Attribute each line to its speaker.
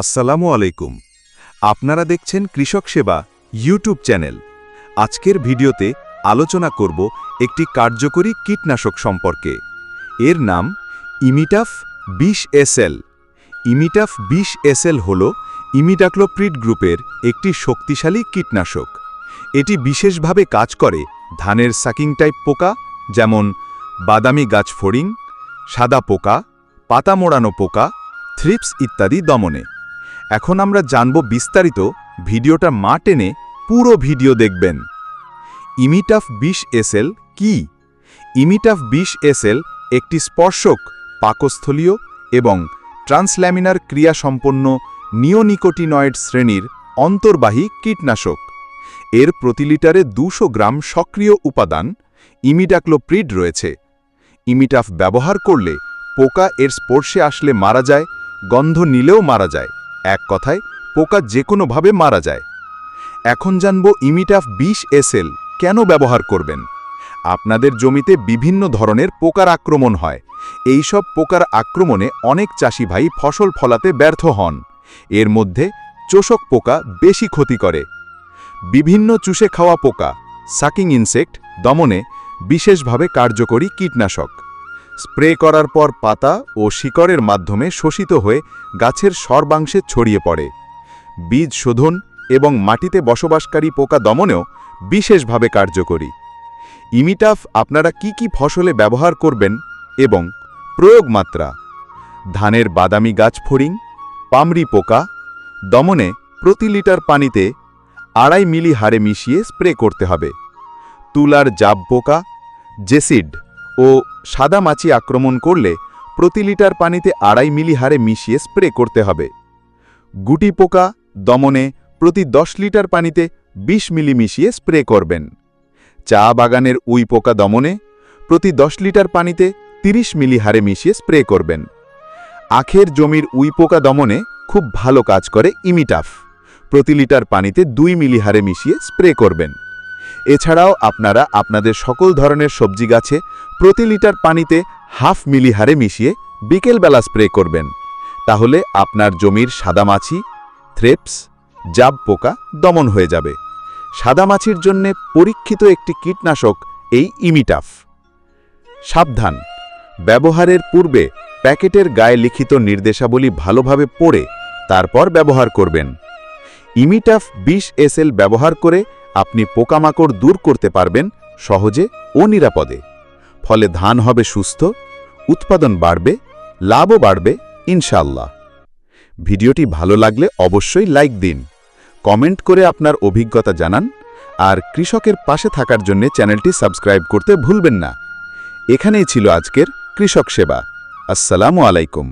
Speaker 1: আসসালামু আলাইকুম। আপনারা দেখছেন কৃষক সেবা ইউটিউব চ্যানেল। আজকের ভিডিওতে আলোচনা করব একটি কার্যকরী কীটনাশক সম্পর্কে। এর নাম ইমিটাফ বিশ এসএল। ইমিটাফ বিশ এসএল হল ইমিডাক্লোপ্রিড গ্রুপের একটি শক্তিশালী কীটনাশক। এটি বিশেষভাবে কাজ করে ধানের সাকিং টাইপ পোকা, যেমন বাদামি গাছ ফড়িং, সাদা পোকা, পাতা মোড়ানো পোকা, থ্রিপস ইত্যাদি দমনে। এখন আমরা জানব বিস্তারিত ভিডিওটা মা টেনে পুরো ভিডিও দেখবেন। ইমিটাফ বিশ এসএল কি? ইমিটাফ বিশ এসএল একটি স্পর্শক, পাকস্থলীয় এবং ট্রান্সল্যামিনার ক্রিয়াসম্পন্ন নিওনিকোটিনয়েড শ্রেণির অন্তর্বাহী কীটনাশক। এর প্রতি লিটারে দুশো গ্রাম সক্রিয় উপাদান ইমিডাক্লোপ্রিড রয়েছে। ইমিটাফ ব্যবহার করলে পোকা এর স্পর্শে আসলে মারা যায়, গন্ধ নিলেও মারা যায়। এক কথায়, পোকা যে কোনোভাবে মারা যায়। এখন জানব ইমিটাফ বিশ এসএল কেন ব্যবহার করবেন। আপনাদের জমিতে বিভিন্ন ধরনের পোকার আক্রমণ হয়। এই সব পোকার আক্রমণে অনেক চাষি ভাই ফসল ফলাতে ব্যর্থ হন। এর মধ্যে চোষক পোকা বেশি ক্ষতি করে। বিভিন্ন চুষে খাওয়া পোকা, সাকিং ইনসেক্ট, দমনে বিশেষভাবে কার্যকরী কীটনাশক। স্প্রে করার পর পাতা ও শিকড়ের মাধ্যমে শোষিত হয়ে গাছের সর্বাংশে ছড়িয়ে পড়ে। বীজ শোধন এবং মাটিতে বসবাসকারী পোকা দমনেও বিশেষভাবে কার্যকরী। ইমিটাফ, আপনারা কি কি ফসলে ব্যবহার করবেন এবং প্রয়োগ মাত্রা? ধানের বাদামি গাছ ফড়িং, পামরি পোকা, দমনে প্রতি লিটার পানিতে আড়াই মিলি হারে মিশিয়ে স্প্রে করতে হবে। তুলার জাব পোকা, জেসিড ও সাদা মাছি আক্রমণ করলে প্রতি লিটার পানিতে আড়াই মিলি হারে মিশিয়ে স্প্রে করতে হবে। গুটি পোকা দমনে প্রতি দশ লিটার পানিতে ২০ মিলি মিশিয়ে স্প্রে করবেন। চা বাগানের উই পোকা দমনে প্রতি দশ লিটার পানিতে ৩০ মিলি হারে মিশিয়ে স্প্রে করবেন। আখের জমির উই পোকা দমনে খুব ভালো কাজ করে ইমিটাফ। প্রতি লিটার পানিতে দুই মিলি হারে মিশিয়ে স্প্রে করবেন। এছাড়াও আপনারা আপনাদের সকল ধরনের সবজি গাছে প্রতি লিটার পানিতে হাফ মিলি হারে মিশিয়ে বিকেলবেলা স্প্রে করবেন। তাহলে আপনার জমির সাদামাছি, থ্রেপস, জাব পোকা দমন হয়ে যাবে। সাদামাছির জন্যে পরীক্ষিত একটি কীটনাশক এই ইমিটাফ। সাবধান, ব্যবহারের পূর্বে প্যাকেটের গায়ে লিখিত নির্দেশাবলী ভালোভাবে পড়ে তারপর ব্যবহার করবেন। ইমিটাফ বিশ এসএল ব্যবহার করে আপনি পোকামাকড় দূর করতে পারবেন সহজে ও নিরাপদে। ফলে ধান হবে সুস্থ, উৎপাদন বাড়বে, লাভও বাড়বে ইনশাল্লাহ ভিডিওটি ভালো লাগলে অবশ্যই লাইক দিন, কমেন্ট করে আপনার অভিজ্ঞতা জানান, আর কৃষকের পাশে থাকার জন্য চ্যানেলটি সাবস্ক্রাইব করতে ভুলবেন না। এখানেই ছিল আজকের কৃষক সেবা। আসসালামু আলাইকুম।